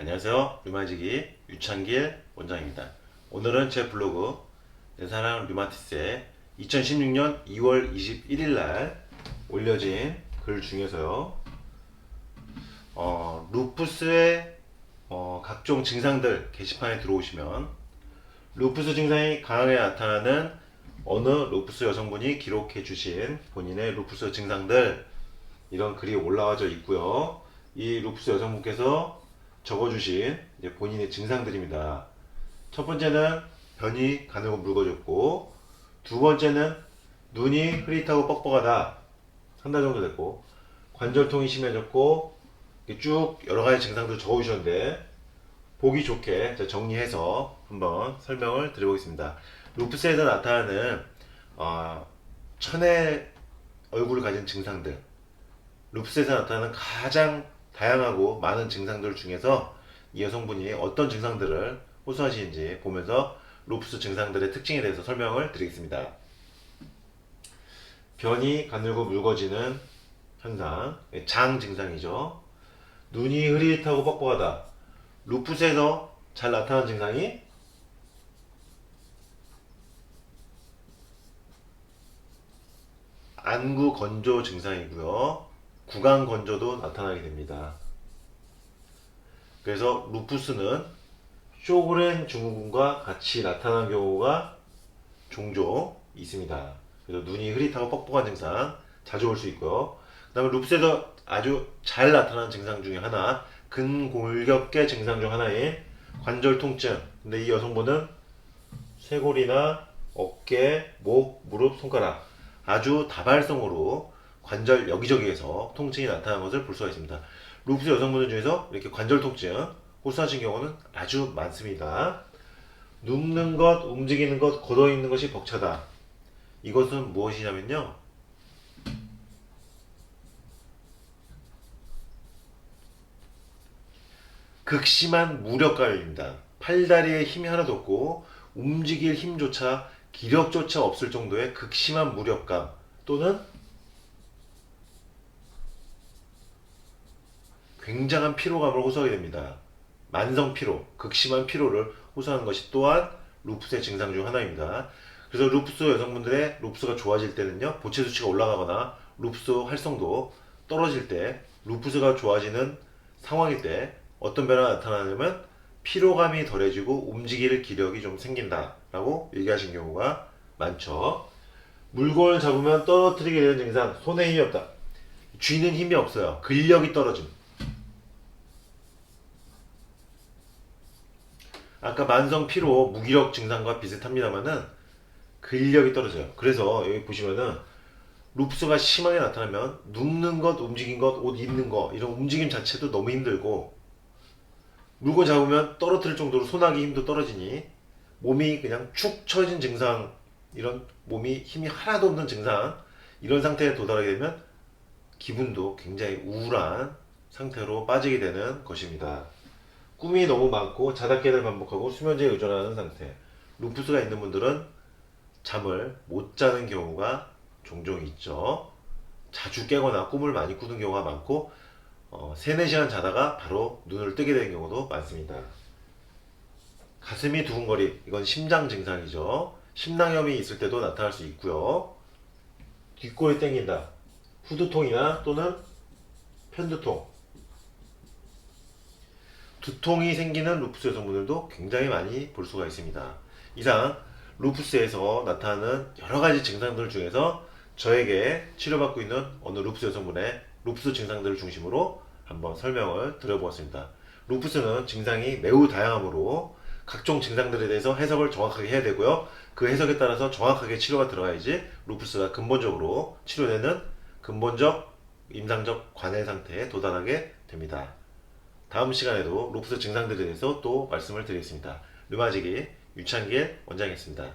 안녕하세요. 류마지기 유창길 원장입니다. 오늘은 제 블로그 내 사랑 류마티스의 2016년 2월 21일 날 올려진 글 중에서요. 어, 루푸스의 어, 각종 증상들 게시판에 들어오시면 루푸스 증상이 강하게 나타나는 어느 루푸스 여성분이 기록해 주신 본인의 루푸스 증상들 이런 글이 올라와져 있고요. 이 루푸스 여성분께서 적어주신 이제 본인의 증상들입니다. 첫 번째는 변이 가늘고 묽어졌고, 두 번째는 눈이 흐릿하고 뻑뻑하다. 한 달 정도 됐고, 관절통이 심해졌고, 쭉 여러 가지 증상들 적어주셨는데, 보기 좋게 정리해서 한번 설명을 드려보겠습니다. 루푸스에서 나타나는 어, 천의 얼굴을 가진 증상들, 루푸스에서 나타나는 가장 다양하고 많은 증상들 중에서 이 여성분이 어떤 증상들을 호소하시는지 보면서 루푸스 증상들의 특징에 대해서 설명을 드리겠습니다. 변이 가늘고 묽어지는 현상, 장 증상이죠. 눈이 흐릿하고 뻑뻑하다. 루푸스에서 잘 나타나는 증상이 안구 건조 증상이고요. 구강 건조도 나타나게 됩니다. 그래서 루푸스는 쇼그렌 증후군과 같이 나타나는 경우가 종종 있습니다. 그래서 눈이 흐릿하고 뻑뻑한 증상 자주 올 수 있고요. 그 다음에 루푸스에서 아주 잘 나타나는 증상 중에 하나 근골격계 증상 중 하나인 관절 통증. 근데 이 여성분은 쇄골이나 어깨, 목, 무릎, 손가락 아주 다발성으로 관절 여기저기에서 통증이 나타나는 것을 볼 수가 있습니다. 루푸스 여성분들 중에서 이렇게 관절 통증 호소하신 경우는 아주 많습니다. 눕는 것, 움직이는 것, 걷어 있는 것이 벅차다. 이것은 무엇이냐면요. 극심한 무력감입니다. 팔다리에 힘이 하나도 없고 움직일 힘조차 기력조차 없을 정도의 극심한 무력감 또는 굉장한 피로감을 호소하게 됩니다. 만성 피로, 극심한 피로를 호소하는 것이 또한 루푸스의 증상 중 하나입니다. 그래서 루푸스 여성분들의 루푸스가 좋아질 때는요, 보체 수치가 올라가거나 루푸스 활성도 떨어질 때, 루푸스가 좋아지는 상황일 때 어떤 변화가 나타나냐면 피로감이 덜해지고 움직일 기력이 좀 생긴다라고 얘기하신 경우가 많죠. 물건을 잡으면 떨어뜨리게 되는 증상, 손에 힘이 없다. 쥐는 힘이 없어요. 근력이 떨어짐. 아까 만성 피로 무기력 증상과 비슷합니다만은 근력이 떨어져요. 그래서 여기 보시면은 루프스가 심하게 나타나면 눕는 것, 움직인 것, 옷 입는 거 이런 움직임 자체도 너무 힘들고 물건 잡으면 떨어뜨릴 정도로 손하기 힘도 떨어지니 몸이 그냥 축 처진 증상 이런 몸이 힘이 하나도 없는 증상 이런 상태에 도달하게 되면 기분도 굉장히 우울한 상태로 빠지게 되는 것입니다. 꿈이 너무 많고 자다 깨를 반복하고 수면제에 의존하는 상태. 루푸스가 있는 분들은 잠을 못 자는 경우가 종종 있죠. 자주 깨거나 꿈을 많이 꾸는 경우가 많고 어, 3, 4시간 자다가 바로 눈을 뜨게 되는 경우도 많습니다. 가슴이 두근거림, 이건 심장 증상이죠. 심낭염이 있을 때도 나타날 수 있고요. 뒷골이 땡긴다. 후두통이나 또는 편두통. 두통이 생기는 루푸스 여성분들도 굉장히 많이 볼 수가 있습니다. 이상 루푸스에서 나타나는 여러 가지 증상들 중에서 저에게 치료받고 있는 어느 루푸스 여성분의 루푸스 증상들을 중심으로 한번 설명을 드려보았습니다. 루푸스는 증상이 매우 다양하므로 각종 증상들에 대해서 해석을 정확하게 해야 되고요. 그 해석에 따라서 정확하게 치료가 들어가야지 루푸스가 근본적으로 치료되는 근본적 임상적 관해 상태에 도달하게 됩니다. 다음 시간에도 루푸스 증상들에 대해서 또 말씀을 드리겠습니다. 류마지기 유창길 원장이었습니다.